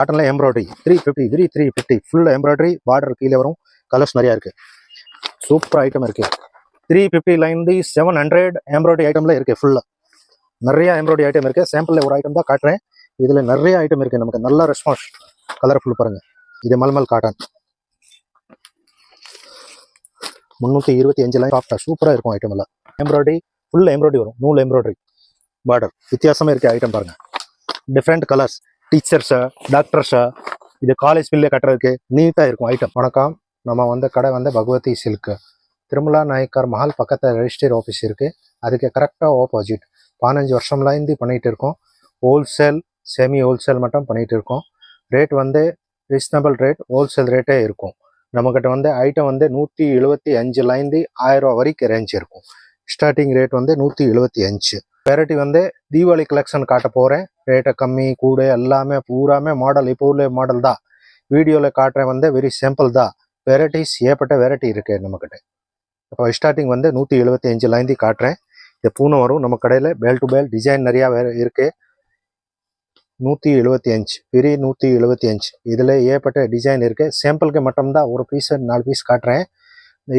காட்டனில் embroidery three fifty three three fifty full embroidery border கீழே வரும். கலர்ஸ் நிறையா இருக்குது சூப்பர் ஐட்டம் இருக்குது த்ரீ ஃபிஃப்டிலேருந்து செவன் ஹண்ட்ரட் எம்ப்ராய்டரி ஐட்டமில் இருக்குது ஃபுல்லாக நிறைய எம்ப்ராய்டரி ஐட்டம் இருக்குது சாம்பிளில் ஒரு ஐட்டம் தான் காட்டுறேன். இதில் நிறைய ஐட்டம் இருக்குது நமக்கு நல்ல ரெஸ்பான்ஸ் கலர்ஃபுல் பாருங்கள் இது மல்மல் காட்டன் முந்நூற்றி இருபத்தி அஞ்சு சாஃப்டாக சூப்பராக இருக்கும் ஐட்டம் எல்லாம். எம்ப்ராய்டரி ஃபுல் எம்ப்ராய்டரி வரும். நூல் எம்ப்ராய்டரி பார்டர் வித்தியாசமாக இருக்க ஐட்டம் பாருங்கள் டிஃப்ரெண்ட் கலர்ஸ் டீச்சர்ஸா டாக்டர்ஸா இது காலேஜ் பில்லே கட்டுறதுக்கு நீட்டாக இருக்கும் ஐட்டம் வணக்கம். நம்ம வந்து கடை வந்து பகவதி சில்க்கு திருமலா நாயக்கர் மஹால் பக்கத்தில் ரெஜிஸ்டர் ஆஃபீஸ் இருக்குது அதுக்கு கரெக்டாக ஆப்போசிட் பதினஞ்சு வருஷம்லேருந்து பண்ணிகிட்டு இருக்கோம். ஹோல்சேல் செமி ஹோல்சேல் மட்டும் பண்ணிகிட்டு இருக்கோம். ரேட் வந்து ரீசனபிள் ரேட் ஹோல்சேல் ரேட்டே இருக்கும். நம்மக்கிட்ட வந்து ஐட்டம் வந்து நூற்றி எழுபத்தி அஞ்சுலேருந்து ஆயிரம் வரைக்கும் ரேஞ்ச் இருக்கும். ஸ்டார்டிங் ரேட் வந்து நூற்றி எழுபத்தி அஞ்சு. வெரைட்டி வந்து தீபாவளி கலெக்ஷன் காட்ட போகிறேன் ரேட்டை கம்மி கூட எல்லாமே பூராமே மாடல் இப்போ உள்ள மாடல் தான். வீடியோவில் காட்டுறேன் வந்து வெரி சிம்பிள் தான். வெரைட்டிஸ் ஏற்பட்ட வெரைட்டி இருக்கு நம்மக்கிட்ட இப்போ ஸ்டார்டிங் வந்து நூற்றி எழுபத்தி அஞ்சுலேருந்து காட்டுறேன். இந்த பூனை வரும் நம்ம கடையில் பேல் டு பேல் டிசைன் நிறையா வேற இருக்குது நூற்றி எழுபத்தி அஞ்சு பெரிய நூற்றி எழுபத்தி அஞ்சு இதில் ஏற்பட்ட டிசைன் இருக்குது சாம்பிளுக்கு மட்டும்தான் ஒரு பீஸு நாலு பீஸ் காட்டுறேன்.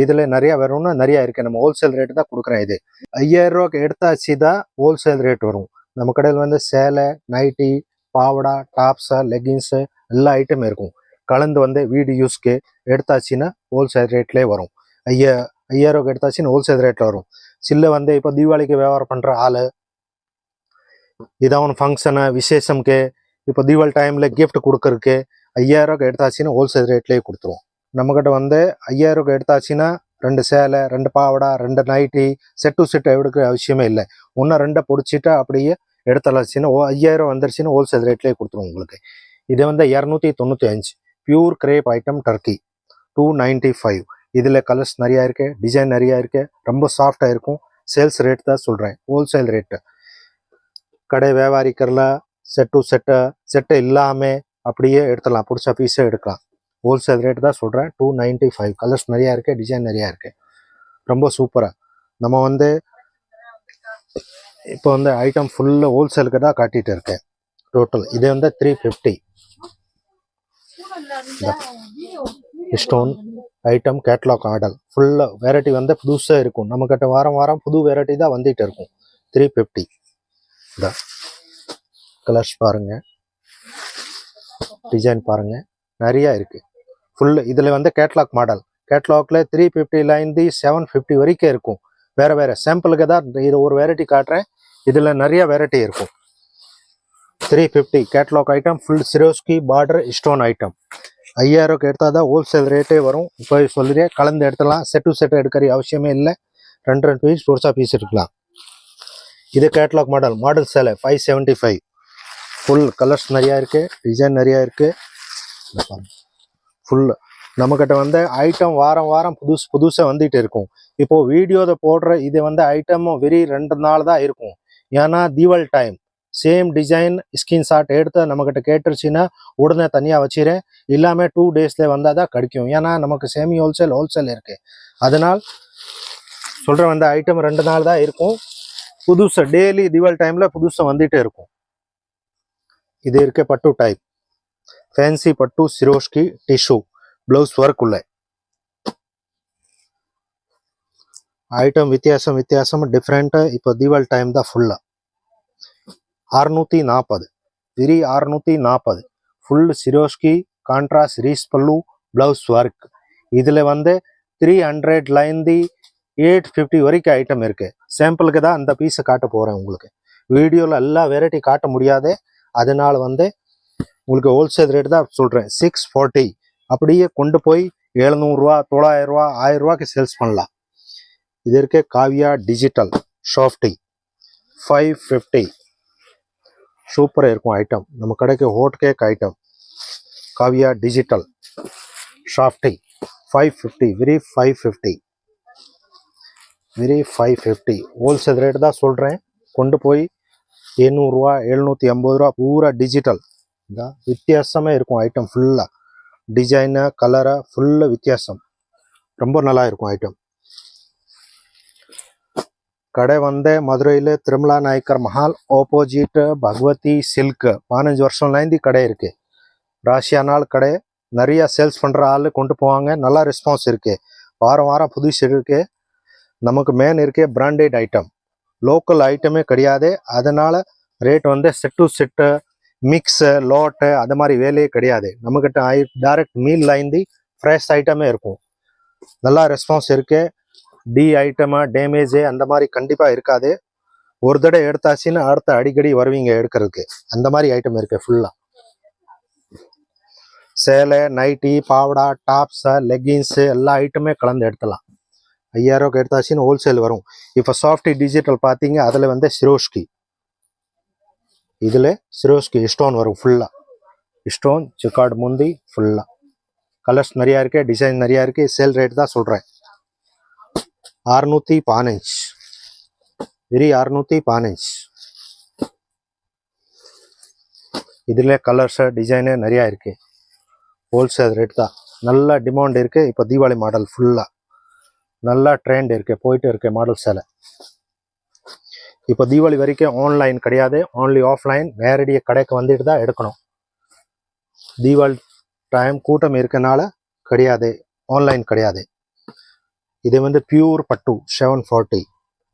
இதில் நிறையா வரும்னா நிறையா இருக்குது நம்ம ஹோல்சேல் ரேட்டு தான் கொடுக்குறேன் இது. ஐயாயிரம் ரூபாய்க்கு எடுத்தாச்சு தான் ஹோல்சேல் ரேட் வரும். நம்ம கடையில் வந்து சேலை நைட்டி பாவடா டாப்ஸு லெகின்ஸு எல்லா ஐட்டமும் இருக்கும். கலந்து வந்து வீடு யூஸ்க்கு எடுத்தாச்சுன்னா ஹோல்சேல் ரேட்லேயே வரும். ஐயா ஐயாயிரம் ரூபாய்க்கு எடுத்தாச்சுன்னா ஹோல்சேல் ரேட்டில் வரும். சில்ல வந்து இப்போ தீபாவளிக்கு வியாபாரம் பண்ணுற ஆள். இதான் ஃபங்க்ஷனு விசேஷம்க்கு. இப்போ தீபாவளி டைமில் கிஃப்ட் கொடுக்கறக்கு ஐயாயிரம் ரூபாய்க்கு எடுத்தாச்சுன்னா ஹோல்சேல் ரேட்லேயே கொடுத்துருவோம். நம்மக்கிட்ட வந்து ஐயாயிரம் எடுத்தாச்சுன்னா ரெண்டு சேலை ரெண்டு பாவடா ரெண்டு நைட்டி செட் டு செட் எடுக்கிற அவசியமே இல்லை. ஒன்று ரெண்டை பிடிச்சிட்டு அப்படியே எடுத்துலாச்சுன்னா ஓ ஐயாயிரம் வந்துருச்சுன்னா ஹோல்சேல் ரேட்லேயே கொடுத்துருவோம் உங்களுக்கு. இது வந்து இரநூத்தி தொண்ணூற்றி அஞ்சு. Pure crepe item turkey two ninety five இதில் கலர்ஸ் நிறையா இருக்கு டிசைன் நிறையா இருக்கு ரொம்ப சாஃப்டாக இருக்கும். சேல்ஸ் ரேட் தான் சொல்கிறேன் ஹோல்சேல் ரேட்டு கடை வியாபாரிக்கரில் செட்டு செட்டை செட்டு செட்டு இல்லாமல் அப்படியே எடுத்துடலாம் பிடிச்ச பீஸே எடுக்கலாம். ஹோல்சேல் ரேட் தான் சொல்கிறேன் டூ நைன்ட்டி ஃபைவ் கலர்ஸ் நிறையா இருக்குது டிசைன் நிறையா இருக்குது ரொம்ப சூப்பராக நம்ம வந்து இப்போ வந்து ஐட்டம் ஃபுல்லாக ஹோல்சேலுக்கு தான் காட்டிகிட்டு இருக்கேன். டோட்டல் இது வந்து three fifty stone item catalogue order ஃபுல்லாக வெரைட்டி வந்து புதுசாக இருக்கும். நம்மக்கிட்ட வாரம் வாரம் புது வெரைட்டி தான் வந்துட்டு இருக்கும். த்ரீ ஃபிஃப்டி இந்த கலர்ஸ் பாருங்கள் டிசைன் பாருங்கள் நிறையா இருக்குது ஃபுல் இதில் வந்து கேட்லாக் மாடல் கேட்லாக்ல த்ரீ ஃபிஃப்டிலேருந்து செவன் ஃபிஃப்டி வரைக்கும் இருக்கும். வேறு வேறு சாம்பிளுக்கு தான் இது ஒரு வெரைட்டி காட்டுறேன். இதில் நிறைய வெரைட்டி இருக்கும். Three fifty catalogue item full Swarovski border stone item ஐயாயிரம்க்கு எடுத்தால் தான் ஹோல்சேல் ரேட்டே வரும். இப்போ சொல்லுறேன் கலந்து எடுத்துலாம் செட் டு செட் எடுக்கிற அவசியமே இல்லை. ரெண்டு ரெண்டு பீஸ் பொருசா பீஸ் எடுக்கலாம். இது கேட்லாக் மாடல் மாடல் சேலை five seventy five full colours நிறையா இருக்குது டிசைன் நிறையா இருக்குது ஃபுல் நம்மக்கிட்ட வந்து ஐட்டம் வாரம் வாரம் புதுசு புதுசாக வந்துகிட்டு இருக்கும். இப்போது வீடியோவை போடுற இது வந்து ஐட்டமும் வெறி ரெண்டு நாள் தான் இருக்கும். ஏன்னா Diwali time same design screenshot எடுத்து நம்மக்கிட்ட கேட்டுருச்சுன்னா உடனே தனியாக வச்சிரேன் இல்லாமல் டூ டேஸில் வந்தால் தான் கிடைக்கும். ஏன்னா நமக்கு சேமி ஹோல்சேல் ஹோல்சேல் இருக்குது அதனால் சொல்கிற வந்து ஐட்டம் ரெண்டு நாள் தான் இருக்கும். புதுசாக டெய்லி தீபாவளி டைமில் புதுசாக வந்துகிட்டே இருக்கும். இது இருக்க பட்டு டைப் ஃபேன்சி பட்டு சிரோஷ்கி டிஷ்யூ ப்ளவுஸ் ஒர்க்குள்ளே ஐட்டம் வித்தியாசம் வித்தியாசம் டிஃப்ரெண்ட்டு இப்போ தீபாவளி டைம் தான் ஃபுல்லாக அறுநூற்றி நாற்பது விரி அறுநூற்றி நாற்பது ஃபுல் சிரோஷ்கி கான்ட்ராஸ்ட் ரீஸ் பல்லு ப்ளவுஸ் ஒர்க் இதில் வந்து த்ரீ ஹண்ட்ரட்லேருந்து எயிட் ஃபிஃப்டி வரைக்கும் ஐட்டம் இருக்குது சாம்பிளுக்கு தான் அந்த பீஸை காட்ட போகிறேன் உங்களுக்கு. வீடியோவில் எல்லா வெரைட்டி காட்ட முடியாது அதனால் வந்து உங்களுக்கு ஹோல்சேல் ரேட் தான் சொல்கிறேன் சிக்ஸ் ஃபார்ட்டி அப்படியே கொண்டு போய் எழுநூறுரூவா தொள்ளாயிரரூவா ஆயிரரூவாக்கு சேல்ஸ் பண்ணலாம். இது இருக்க காவியா டிஜிட்டல் ஷாஃப்டி ஃபைவ் ஃபிஃப்டி சூப்பராக இருக்கும் ஐட்டம் நம்ம கடைக்கு hot cake item Kavya digital ஷாஃப்டி five fifty very five fifty very five fifty wholesale rate தான் சொல்கிறேன் கொண்டு போய் எண்ணூறுரூவா எழுநூற்றி ஐம்பது ரூபா பூரா டிஜிட்டல் இதான் வித்தியாசமே இருக்கும் ஐட்டம் ஃபுல்லாக டிசைனு கலராக ஃபுல்லாக வித்தியாசம். ரொம்ப நல்லா இருக்கும் ஐட்டம் கடை வந்து மதுரையில் திருமலா நாயக்கர் மஹால் ஆப்போசிட் பகவதி சில்க் பதினஞ்சு வருஷம்லேருந்து கடை இருக்குது ராசியா நாள் கடை நிறையா சேல்ஸ் பண்ணுற ஆளு கொண்டு போவாங்க. நல்லா ரெஸ்பான்ஸ் இருக்குது வாரம் வாரம் புதுசு இருக்குது நமக்கு மேன் இருக்கே பிராண்டட் ஐட்டம் லோக்கல் ஐட்டமே கிடையாது. அதனால் ரேட் வந்து set to set mix lot அது மாதிரி வேலையே கிடையாது. நம்மக்கிட்ட ஐ டைரக்ட் மீல் லைந்தி ஃப்ரெஷ் ஐட்டமே இருக்கும். நல்லா ரெஸ்பான்ஸ் இருக்கு. டி ஐட்டமா டேமேஜு அந்த மாதிரி கண்டிப்பாக இருக்காது. ஒரு தடவை எடுத்தாச்சுன்னு அடுத்த அடிக்கடி வருவீங்க எடுக்கிறதுக்கு. அந்த மாதிரி ஐட்டம் இருக்கு ஃபுல்லாக சேலை நைட்டி பாவடா டாப்ஸு லெக்கின்ஸு எல்லா ஐட்டமே கலந்து எடுத்தலாம். ஐயாயிரம் எடுத்தாச்சுன்னு ஹோல்சேல் வரும். இப்போ சாஃப்டி டிஜிட்டல் பார்த்தீங்க அதில் வந்து சிரோஷ்கி இதில் சிரோஸ்க்கு ஸ்டோன் வரும் ஃபுல்லாக ஸ்டோன் சிக்கார்டு முந்தி ஃபுல்லாக கலர்ஸ் நிறையா இருக்கு டிசைன் நிறையா இருக்கு சேல் ரேட் தான் சொல்கிறேன் அறுநூற்றி பதினஞ்சு. வெரி அறுநூற்றி பதினஞ்சு. இதில் கலர்ஸு டிசைனு நிறையா இருக்குது ஹோல்சேல் ரேட் தான். நல்லா டிமாண்ட் இருக்கு. இப்போ தீபாவளி மாடல் ஃபுல்லாக நல்லா ட்ரெண்ட் இருக்கு. போயிட்டு இருக்கு மாடல் சேலை இப்போ தீபாவளி வரைக்கும் ஆன்லைன் கிடையாது. ஓன்லி ஆஃப்லைன் நேரடியாக கடைக்கு வந்துட்டு தான் எடுக்கணும். தீபாவளி டைம் கூட்டம் இருக்கனால கிடையாது. ஆன்லைன் கிடையாது. இது வந்து பியூர் பட்டு செவன் ஃபார்ட்டி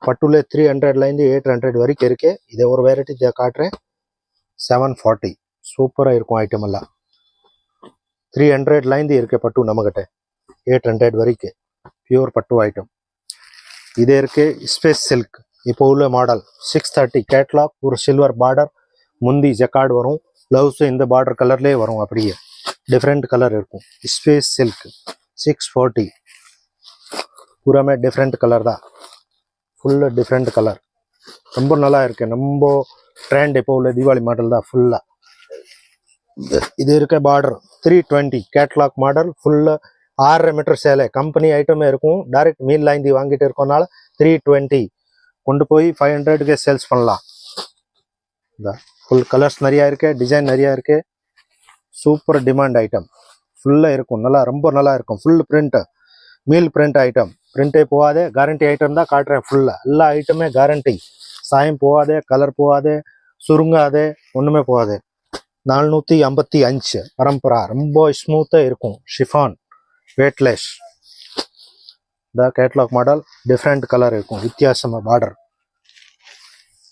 பட்டுல த்ரீ ஹண்ட்ரட்லேருந்து எயிட் ஹண்ட்ரட் வரைக்கும் இருக்கு. இதை ஒரு வெரைட்டி காட்டுறேன். செவன் ஃபார்ட்டி சூப்பராக இருக்கும் ஐட்டம் எல்லாம். த்ரீ ஹண்ட்ரட்லேருந்து இருக்க பட்டு நம்மக்கிட்ட எயிட் ஹண்ட்ரட் வரைக்கும். பியூர் பட்டு ஐட்டம் இது இருக்கு ஸ்பேஸ் சில்க் இப்போ உள்ள மாடல் சிக்ஸ் தேர்ட்டி கேட்லாக் ஒரு சில்வர் பார்டர் முந்தி ஜக்கார்டு வரும். ப்ளவுஸு இந்த பார்டர் கலர்லேயே வரும் அப்படியே. டிஃப்ரெண்ட் கலர் இருக்கும். ஸ்பேஸ் சில்க் சிக்ஸ் ஃபார்ட்டி பூராமே டிஃப்ரெண்ட் கலர் தான். ஃபுல்லாக டிஃப்ரெண்ட் கலர் ரொம்ப நல்லா இருக்கு. ரொம்ப ட்ரெண்ட் இப்போ உள்ள தீபாவளி மாடல் தான் ஃபுல்லாக இது இருக்க border three twenty catalogue model ஃபுல்லாக ஆறரை மீட்டர் சேலை. கம்பெனி ஐட்டமே இருக்கும். டைரக்ட் மீன் லைந்தி வாங்கிட்டு இருக்கோம்னால த்ரீ டுவெண்ட்டி கொண்டு போய் ஃபைவ் ஹண்ட்ரடுக்கு சேல்ஸ் பண்ணலாம். இந்த ஃபுல் கலர்ஸ் நிறையா இருக்கு டிசைன் நிறையா இருக்கு. சூப்பர் டிமாண்ட் ஐட்டம் ஃபுல்லாக இருக்கும். நல்லா ரொம்ப நல்லா இருக்கும். Full print mill print item பிரிண்டே போகாதே கேரண்டி ஐட்டம் தான் காட்டுறேன் ஃபுல்லாக எல்லா ஐட்டமே கேரண்டி சாயம் போகாதே கலர் போகாதே சுருங்காதே ஒன்றுமே போகாது. நானூற்றி ஐம்பத்தி அஞ்சு பரம்பரா. ரொம்ப ஸ்மூத்தாக இருக்கும். ஷிஃபான் வெயிட்லெஸ் இந்த கேட்லாக் மாடல் டிஃப்ரெண்ட் கலர் இருக்கும். வித்தியாசமாக பார்டர்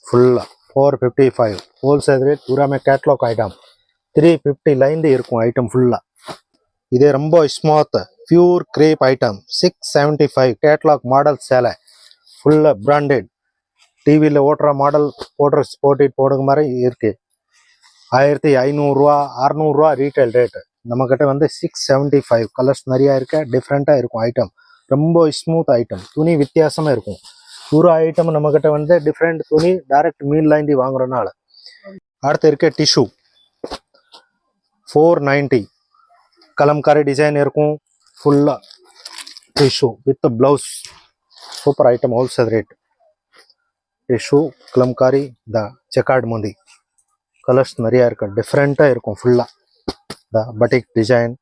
ஃபுல்லாக four fifty five wholesale rate பூராமே கேட்லாக் ஐட்டம் த்ரீ ஃபிஃப்டிலேருந்து இருக்கும் ஐட்டம் ஃபுல்லாக இதே ரொம்ப ஸ்மார்த்து pure crepe item six seventy five catalogue model சேலை ஃபுல்லாக பிராண்டட் டிவியில் ஓட்டுற மாடல் போடுற போட்டிட்டு போடுற மாதிரி இருக்கு. ஆயிரத்தி ஐநூறுரூவா அறநூறுவா ரீட்டைல் ரேட்டு நம்மக்கிட்ட வந்து சிக்ஸ் செவன்ட்டி ஃபைவ் கலர்ஸ் நிறையா இருக்க. டிஃப்ரெண்ட்டாக இருக்கும் ஐட்டம் ரொம்ப ஸ்மூத் ஐட்டம் துணி வித்தியாசமாக இருக்கும். பூரா ஐட்டம் நம்மக்கிட்ட வந்து டிஃப்ரெண்ட் துணி டைரக்ட் மீன் லைந்தி வாங்குறதுனால. அடுத்து இருக்க tissue four ninety Kalamkari design இருக்கும். ஃபுல்லாக tissue with blouse super item wholesale rate tissue Kalamkari the jacquard முந்தி. கலர்ஸ் நிறையா இருக்கும் டிஃப்ரெண்ட்டாக இருக்கும் ஃபுல்லாக the batik design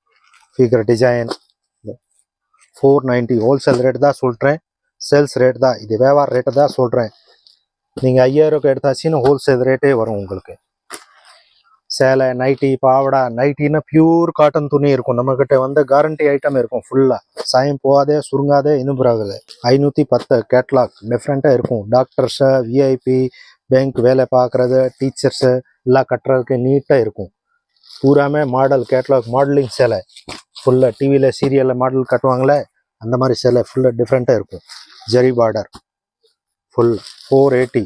figure design four ninety wholesale rate தான் சொல்கிறேன் சேல்ஸ் ரேட் தான். இது வியாபார ரேட்டு தான் சொல்கிறேன் நீங்கள் ஐயாயிரம் எடுத்தாச்சின்னு ஹோல்சேல் ரேட்டே வரும் உங்களுக்கு. சேலை நைட்டி பாவடா நைட்டின்னா பியூர் காட்டன் துணி இருக்கும். நம்மக்கிட்ட வந்து கேரண்டி ஐட்டம் இருக்கும் ஃபுல்லாக சாயம் போகாதே சுருங்காதே இன்னும் ஐநூற்றி பத்து கேட்லாக் டிஃப்ரெண்ட்டாக இருக்கும். டாக்டர்ஸு விஐபி பேங்க் வேலை பார்க்குறது டீச்சர்ஸு எல்லாம் கட்டுறதுக்கு நீட்டாக இருக்கும். பூராமே மாடல் கேட்லாக் மாடலிங் சேலை. ஃபுல்லாக டிவியில் சீரியலில் மாடல் கட்டுவாங்களே. அந்த மாதிரி சேலை ஃபுல்லாக டிஃப்ரெண்ட்டாக இருக்கும். Zari border full four eighty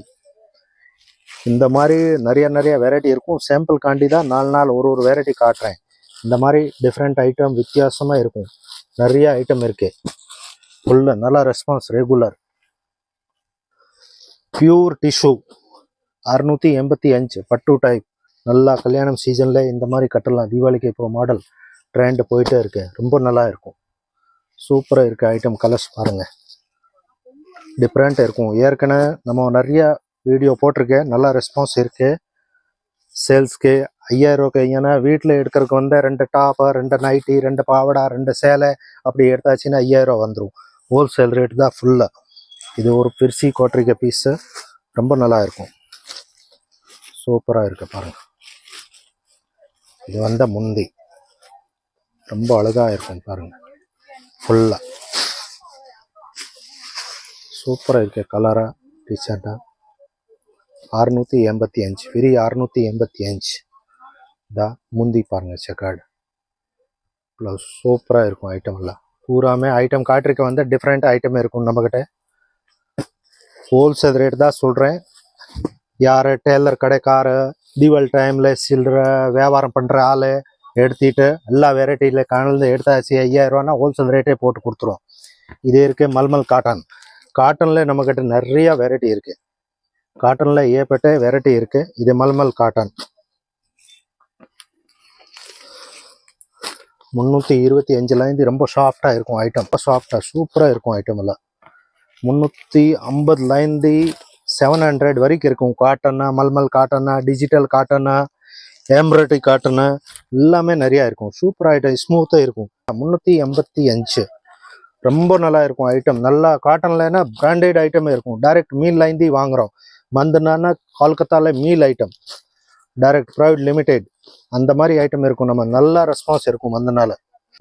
இந்த மாதிரி நிறைய நிறைய வெரைட்டி இருக்கும். சாம்பிள் காண்டி தான் நாலு நாள் ஒரு ஒரு வெரைட்டி காட்டுறேன். இந்த மாதிரி டிஃப்ரெண்ட் ஐட்டம் வித்தியாசமாக இருக்கும். நிறைய ஐட்டம் இருக்கு. ஃபுல்லு நல்லா ரெஸ்பான்ஸ் ரெகுலர் பியூர் டிஷ்யூ அறுநூற்றி எண்பத்தி அஞ்சு. பட்டு டைப் நல்லா கல்யாணம் சீசனில் இந்த மாதிரி கட்டலாம். தீபாவளிக்கு இப்போ மாடல் ட்ரெண்ட் போயிட்டே இருக்கு. ரொம்ப நல்லா இருக்கும். சூப்பராக இருக்க ஐட்டம் கலர்ஸ் பாருங்கள் டிஃப்ரெண்ட்டாக இருக்கும். ஏற்கனவே நம்ம நிறையா வீடியோ போட்டிருக்கேன். நல்லா ரெஸ்பான்ஸ் இருக்குது சேல்ஸ்க்கு ஐயாயிரம் ரூபாய்க்கு ஏன்னா வீட்டில் எடுக்கிறதுக்கு வந்து ரெண்டு டாப்பு ரெண்டு நைட்டி ரெண்டு பாவடா ரெண்டு சேலை அப்படி எடுத்தாச்சுன்னா ஐயாயிரம் வந்துடும் ஹோல்சேல் ரேட்டு தான் ஃபுல்லாக இது ஒரு பிரிசி கோட்டரிக்க பீஸு ரொம்ப நல்லா இருக்கும். சூப்பராக இருக்கு பாருங்கள் இது வந்த முந்தி. ரொம்ப அழகாக இருக்கும் பாருங்கள் ஃபுல்லாக சூப்பராக இருக்கு கலராக டிஷர்ட்டாக அறுநூற்றி எண்பத்தி அஞ்சு ஃப்ரீ அறுநூற்றி எண்பத்தி அஞ்சு. இதா முந்தி பாருங்க செக்கார்டு ப்ளஸ் சூப்பராக இருக்கும் ஐட்டம் எல்லாம். பூராமே ஐட்டம் காட்டிருக்க வந்து டிஃப்ரெண்ட் ஐட்டம் இருக்கும் நம்மக்கிட்ட ஹோல்சேல் ரேட் தான் சொல்கிறேன் யார் டெய்லர் கடைக்காரு தீபாவளி டைமில் சில்லற வியாபாரம் பண்ணுற ஆள் எடுத்துட்டு எல்லா வெரைட்டியில் கலந்து எடுத்தாச்சு ஐயாயிரம் ரூபானா ஹோல்சேல் ரேட்டே போட்டு கொடுத்துருவோம். இது இருக்குது மல்மல் காட்டன் காட்டனில் நம்மக்கிட்ட நிறையா வெரைட்டி இருக்குது காட்டனில் ஏற்பட்ட வெரைட்டி இருக்குது இது மல்மல் காட்டன் முந்நூற்றி இருபத்தி அஞ்சுலேருந்து ரொம்ப சாஃப்டாக இருக்கும் ஐட்டம் சாஃப்டாக சூப்பராக இருக்கும் ஐட்டம் எல்லாம். முந்நூற்றி ஐம்பதுலேருந்து செவன் ஹண்ட்ரட் வரைக்கும் இருக்கும். காட்டனா மல்மல் காட்டனா டிஜிட்டல் காட்டனா எம்ப்ராய்டரி காட்டனு எல்லாமே நிறையா இருக்கும். சூப்பர் ஐட்டம் ஸ்மூத்தாக இருக்கும். முந்நூற்றி எண்பத்தி அஞ்சு. ரொம்ப நல்லா இருக்கும் ஐட்டம் நல்லா காட்டன்லனா பிராண்டட் ஐட்டமே இருக்கும். டைரக்ட் மீன் லைந்தி வாங்குறோம். மந்தனானா கொல்கத்தால mill item direct private limited அந்த மாதிரி ஐட்டம் இருக்கும். நம்ம நல்லா ரெஸ்பான்ஸ் இருக்கும் மந்தனால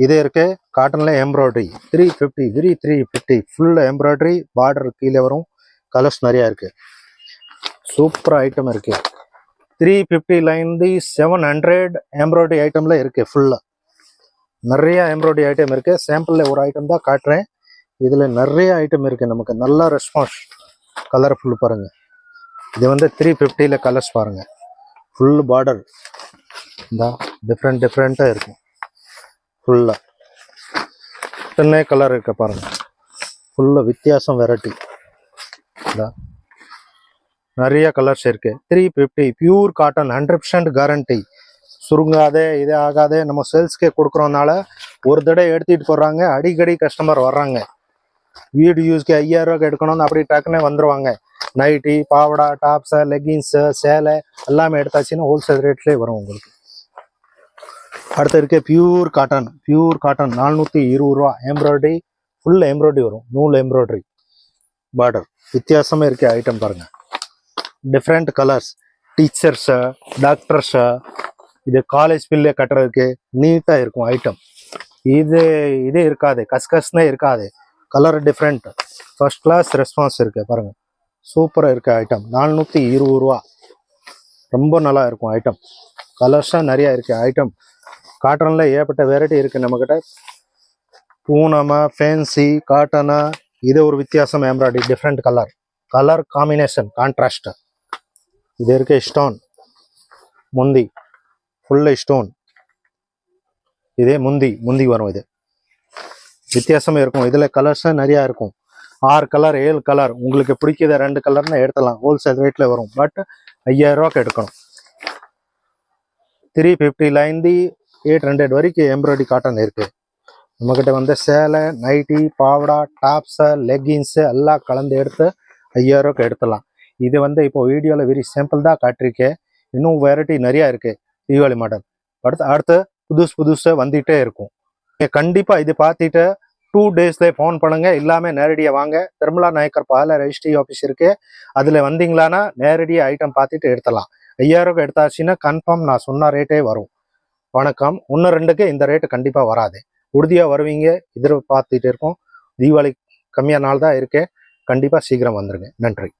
இதே இருக்கு. காட்டன்ல embroidery three fifty very three fifty full embroidery border கீழே வரும். கலர்ஸ் நிறையா இருக்குது சூப்பர் ஐட்டம் இருக்குது த்ரீ ஃபிஃப்டிலேருந்து செவன் ஹண்ட்ரட் எம்ப்ராய்டரி ஐட்டமில் இருக்குது ஃபுல்லாக நிறைய எம்ப்ராய்டரி ஐட்டம் இருக்குது சாம்பிளில் ஒரு ஐட்டம் தான் காட்டுறேன். இதில் நிறைய ஐட்டம் இருக்குது நமக்கு. நல்ல ரெஸ்பான்ஸ் கலர்ஃபுல் பாருங்கள் இது வந்து த்ரீ ஃபிஃப்டியில் கலர்ஸ் பாருங்கள் ஃபுல் பார்டர் இந்த டிஃப்ரெண்ட் டிஃப்ரெண்ட்டாக இருக்கும் ஃபுல்லாக எத்தனை கலர் இருக்க பாருங்கள் ஃபுல்லாக வித்தியாசம் வெரைட்டி இதான் நிறைய கலர்ஸ் இருக்கு. Three fifty pure cotton hundred percent guarantee சுருங்காதே இது ஆகாதே நம்ம சேல்ஸ்க்கே கொடுக்குறோம்னால ஒரு தடவை எடுத்துட்டு போடுறாங்க அடிக்கடி கஸ்டமர் வர்றாங்க. வீடு யூஸ்க்கு ஐயாயிரூவாக்கு எடுக்கணும்னு அப்படி டக்குன்னு வந்துருவாங்க. நைட்டி பாவடா டாப்ஸு லெகின்ஸு சேலை எல்லாமே எடுத்தாச்சுன்னா ஹோல்சேல் ரேட்லேயே வரும் உங்களுக்கு. அடுத்து இருக்க பியூர் காட்டன் பியூர் காட்டன் நானூற்றி இருபது ரூபா. எம்ப்ராய்டரி ஃபுல் எம்ப்ராய்டரி வரும். நூல் எம்ப்ராய்டரி பார்டர் வித்தியாசமே இருக்க ஐட்டம் பாருங்கள் டிஃப்ரெண்ட் கலர்ஸ் டீச்சர்ஸு டாக்டர்ஸு இது காலேஜ் பில்லே கட்டுறதுக்கு நீட்டாக இருக்கும் ஐட்டம் இது இது இருக்காது கஸ்கஸ்னே இருக்காது. Colour different first class response இருக்கு பாருங்க. சூப்பராக இருக்க ஐட்டம் நானூற்றி இருபது ரூபா. ரொம்ப நல்லா இருக்கும் ஐட்டம் கலர்ஸாக நிறையா இருக்குது ஐட்டம் காட்டனில் ஏகப்பட்ட வெரைட்டி இருக்கு நம்மக்கிட்ட பூனமா ஃபேன்சி காட்டனா இது ஒரு வித்தியாசம் embroidery different colour colour combination contrast இது இருக்க ஸ்டோன் முந்தி. ஃபுல்லு ஸ்டோன் இதே முந்தி. முந்தி வரும் இது. வித்தியாசமே இருக்கும். இதில் கலர்ஸ் நிறையா இருக்கும். ஆறு கலர் ஏழு கலர் உங்களுக்கு பிடிக்கிற ரெண்டு கலர்னு எடுத்துலாம் ஹோல்சேல் ரேட்டில் வரும். பட் ஐயாயிரம் ரூபாய்க்கு எடுக்கணும். த்ரீ ஃபிஃப்டிலேருந்து எயிட் ஹண்ட்ரட் வரைக்கும் எம்ப்ராய்டரி காட்டன் இருக்குது நம்மக்கிட்ட வந்து சேலை நைட்டி பாவடா டாப்ஸு லெக்கின்ஸு எல்லாம் கலந்து எடுத்து ஐயாயிரம் எடுத்துடலாம். இது வந்து இப்போ வீடியோவில் வெரி சிம்பிள் தான் காட்டிருக்கேன் இன்னும் வெரைட்டி நிறையா இருக்குது தீபாவளி மாடல். அடுத்து அடுத்து புதுசு புதுசாக வந்துகிட்டே இருக்கும். நீங்க கண்டிப்பாக இது பார்த்துட்டு டூ டேஸ்லேயே ஃபோன் பண்ணுங்கள் எல்லாமே நேரடியாக வாங்க. திருமலா நாயக்கர் பால ரெஜிஸ்ட்ரி ஆஃபீஸ் இருக்குது அதில் வந்தீங்களான்னா நேரடியாக ஐட்டம் பார்த்துட்டு எடுத்துடலாம். ஐயாயிரம் எடுத்தாச்சுன்னா கன்ஃபார்ம் நான் சொன்ன ரேட்டே வரும். வணக்கம். ஒன்று ரெண்டுக்கு இந்த ரேட்டு கண்டிப்பாக வராது. உறுதியாக வருவீங்க. எதிர்பார்த்துட்டு இருக்கோம். தீபாவளி கம்மியாக நாள் தான் இருக்கேன் கண்டிப்பாக சீக்கிரம் வந்துடுங்க நன்றி.